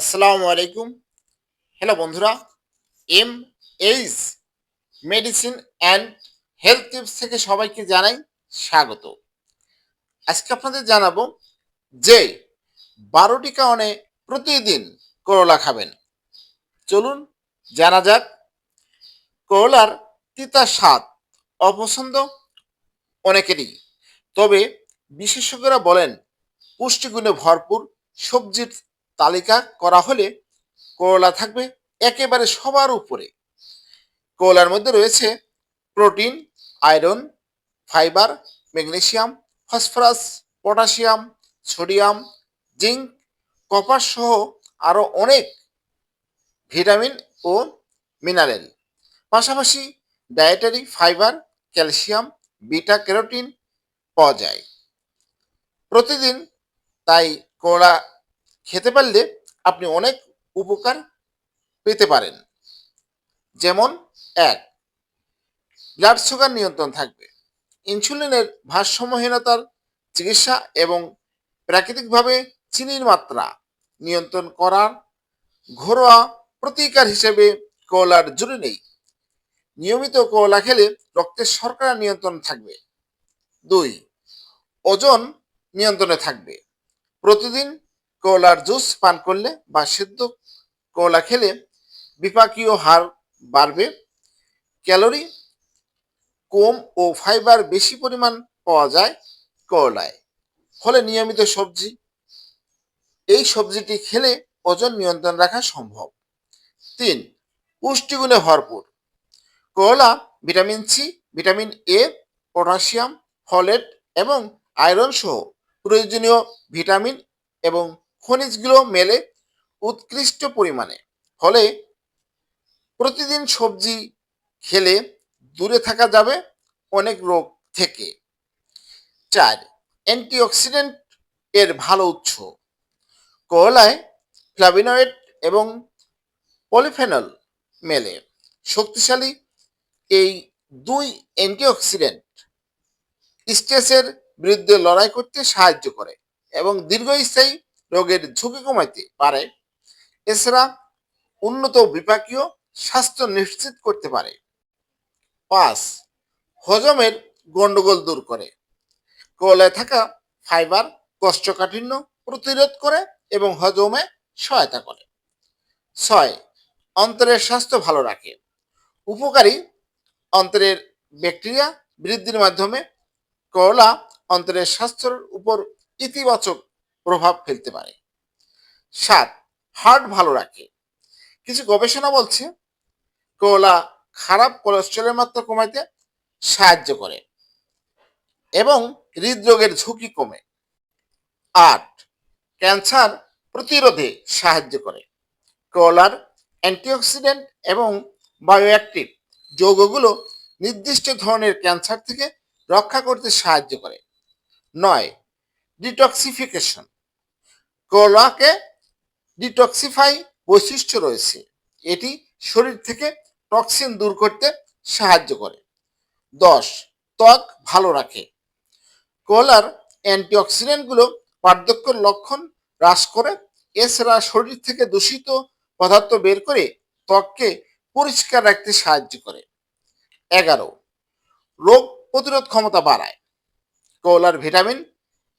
আসসালামু আলাইকুম। হ্যালো বন্ধুরা M H medicine and health tips থেকে সবাইকে জানাই স্বাগত। আজকে আপনাদের জানাব যে বারোটি কারণে প্রতিদিন করলা খাবেন। চলুন জানা যাক, করলার তিতা স্বাদ অপছন্দ অনেকেরই। তবে বিশেষজ্ঞরা বলেন, পুষ্টিগুণে ভরপুর সবজির তালিকা করা হলে করলা থাকবে একেবারে সবার উপরে। করলার মধ্যে রয়েছে protein, iron, fibre magnesium phosphorus, potassium, sodium, zinc, copper সহ আরও অনেক ভিটামিন ও মিনারেল। পাশাপাশি dietary fibre, calcium, beta carotene পাওয়া যায়। প্রতিদিন তাই করলা খেতে পারলে আপনি অনেক উপকার পেতে পারেন। যেমন, এক ব্লাড সুগার নিয়ন্ত্রণ থাকবে। ইনসুলিনের ভারসাম্যহীনতার চিকিৎসা এবং প্রাকৃতিকভাবে চিনির মাত্রা নিয়ন্ত্রণ করার ঘরোয়া প্রতিকার হিসেবে কলার জুড়ে নেই। নিয়মিত কলা খেলে রক্তের শর্করা নিয়ন্ত্রণ থাকবে। দুই, ওজন নিয়ন্ত্রণে থাকবে। প্রতিদিন কলার জুস পান করলে বা সিদ্ধ কলা খেলে বিপাকীয় হার বাড়বে। ক্যালোরি কম ও ফাইবার বেশি পরিমাণ পাওয়া যায় করলায় ফলে নিয়মিত সবজি, এই সবজিটি খেলে ওজন নিয়ন্ত্রণ রাখা সম্ভব। তিন, পুষ্টিগুণে ভরপুর। করলা vitamin C, vitamin A, potassium, folate এবং আয়রন সহ প্রয়োজনীয় ভিটামিন এবং খনিজগুলো মেলে উৎকৃষ্ট পরিমাণে। ফলে প্রতিদিন সবজি খেলে দূরে থাকা যাবে অনেক রোগ থেকে। চার, অ্যান্টিঅক্সিডেন্ট এর ভালো উৎস। করলায় ফ্লাভিনয়েড এবং পলিফেনল মেলে। শক্তিশালী এই দুই অ্যান্টিঅক্সিডেন্ট স্ট্রেসের বিরুদ্ধে লড়াই করতে সাহায্য করে এবং দীর্ঘস্থায়ী রোগের ঝুঁকি কমাইতে পারে। এছাড়া উন্নত বিপাকীয় স্বাস্থ্য নিশ্চিত করতে পারে। পাঁচ, হজমের গন্ডগোল দূর করে। কলায় থাকা ফাইবার কষ্টকাঠিন্য প্রতিরোধ করে এবং হজমে সহায়তা করে। ছয়, অন্তরের স্বাস্থ্য ভালো রাখে। উপকারী অন্তরের ব্যাকটেরিয়া বৃদ্ধির মাধ্যমে করলা অন্তরের স্বাস্থ্যের উপর ইতিবাচক প্রভাব ফেলতে পারে। সাত, হার্ট ভালো রাখে। কিছু গবেষণা বলছে, কলা খারাপ কোলেস্ট্রলের মাত্রা কমাইতে সাহায্য করে এবং হৃদরোগের ঝুঁকি কমে। আট, ক্যান্সার প্রতিরোধে সাহায্য করে। কলার অ্যান্টিঅক্সিডেন্ট এবং বায়োঅ্যাক্টিভ যৌগগুলো নির্দিষ্ট ধরনের ক্যান্সার থেকে রক্ষা করতে সাহায্য করে। নয় ডিটক্সিফিকেশন কলাকে ডিটক্সিফাই বৈশিষ্ট্য রয়েছে। এটি শরীর থেকে টক্সিন দূর করতে সাহায্য করে। দশ, ত্বক ভালো রাখে। কলার অ্যান্টিঅক্সিডেন্টগুলো বার্ধক্যের লক্ষণ হ্রাস করে। এছাড়া শরীর থেকে দূষিত পদার্থ বের করে ত্বককে পরিষ্কার রাখতে সাহায্য করে। এগারো, রোগ প্রতিরোধ ক্ষমতা বাড়ায়। কলার ভিটামিন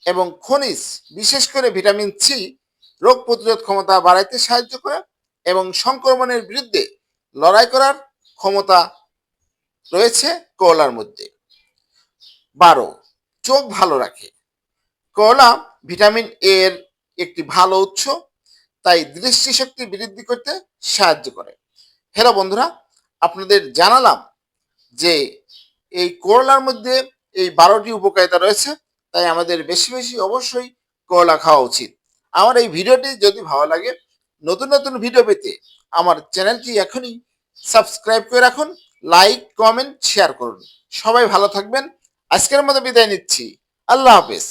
এবং খনিজ, বিশেষ করে ভিটামিন সি রোগ প্রতিরোধ ক্ষমতা বাড়াইতে সাহায্য করে এবং সংক্রমণের বিরুদ্ধে লড়াই করার ক্ষমতা রয়েছে কলার মধ্যে। বারো, চোখ ভালো রাখে। কলা ভিটামিন এ এর একটি ভালো উৎস, তাই দৃষ্টিশক্তি বৃদ্ধি করতে সাহায্য করে। হ্যালো বন্ধুরা, আপনাদের জানালাম যে এই করলার মধ্যে এই বারোটি উপকারিতা রয়েছে। তাই আমাদের বেশি বেশি অবশ্যই করলা খাওয়া উচিত। আমার এই ভিডিওটি যদি ভালো লাগে, নতুন নতুন ভিডিও পেতে আমার চ্যানেলটি এখনই সাবস্ক্রাইব করে রাখুন, লাইক, কমেন্ট, শেয়ার করুন। সবাই ভালো থাকবেন। আজকের মতো বিদায় নিচ্ছি। আল্লাহ হাফেজ।